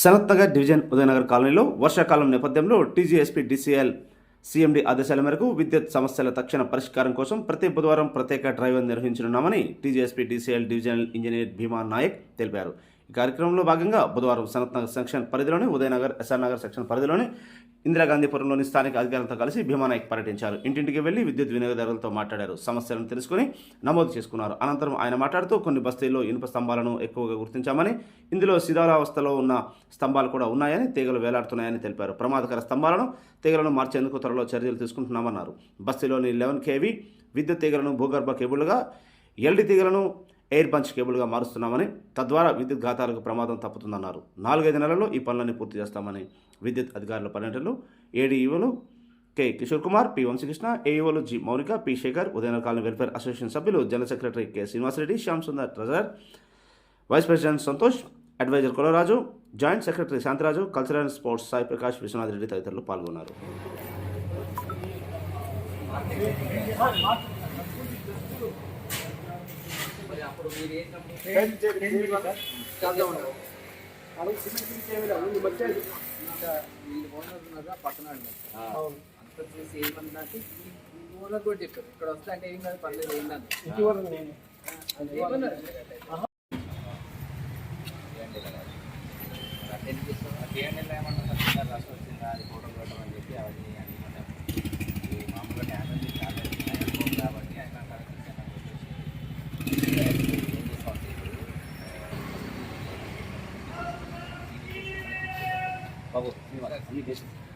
Sanath Nagar division Udaya Nagar కాలనీలో వర్షాకాలం నేపథ్యంలో టీజీఎస్పీ డిసిఎల్ సీఎండీ ఆదేశాల మేరకు విద్యుత్ సమస్యల తక్షణ పరిష్కారం కోసం ప్రతి బుధవారం ప్రత్యేక drive నిర్వహించనున్నామని TGSP DCL divisional engineer Bhima Naik తెలిపారు. ఈ కార్యక్రమంలో భాగంగా బుధవారం సనత్ నగర్ సెక్షన్ పరిధిలోని ఉదయనగర్ ఎస్ఆర్ నగర్ సెక్షన్ పరిధిలోని ఇందిరాగాంధీపురంలోని స్థానిక అధికారులతో కలిసి భీమా నాయక్ పర్యటించారు. ఇంటింటికి వెళ్ళి విద్యుత్ వినియోగదారులతో మాట్లాడారు. సమస్యలను తెలుసుకుని నమోదు చేసుకున్నారు. అనంతరం ఆయన మాట్లాడుతూ కొన్ని బస్తీల్లో ఇనుప స్తంభాలను ఎక్కువగా గుర్తించామని ఇందులో శిథిలావస్థలో ఉన్న స్తంభాలు కూడా ఉన్నాయని తీగలు వేలాడుతున్నాయని తెలిపారు. ప్రమాదకర స్తంభాలను తీగలను మార్చేందుకు త్వరలో చర్యలు తీసుకుంటున్నామన్నారు. బస్తీలోని లెవెన్ కేవీ విద్యుత్ తీగలను భూగర్భ కేబుల్గా ఎల్డి తీగలను ఎయిర్ పంచ్ కేబుల్గా మారుస్తున్నామని తద్వారా విద్యుత్ ఘాతాలకు ప్రమాదం తప్పుతుందన్నారు. నాలుగైదు నెలల్లో ఈ పనులన్నీ పూర్తి చేస్తామని విద్యుత్ అధికారుల పర్యటనలు ఏడీఈఓలు K Kishore Kumar P Vamsikrishna ఏఈఓలు G Mounika P Shekar Udayanagar colony welfare association సభ్యులు general secretary K Srinivasareddy Shyam Sundar treasurer vice president Santosh advisor Kolaraju joint secretary Shantaraju cultural and sports Sai Prakash Vishwanath Reddy తదితరులు పాల్గొన్నారు. కూడా చెప్పారు. ఇక్కడ వస్తే అంటే ఏం కాదు పర్లేదు ఏంటని かぶってみ。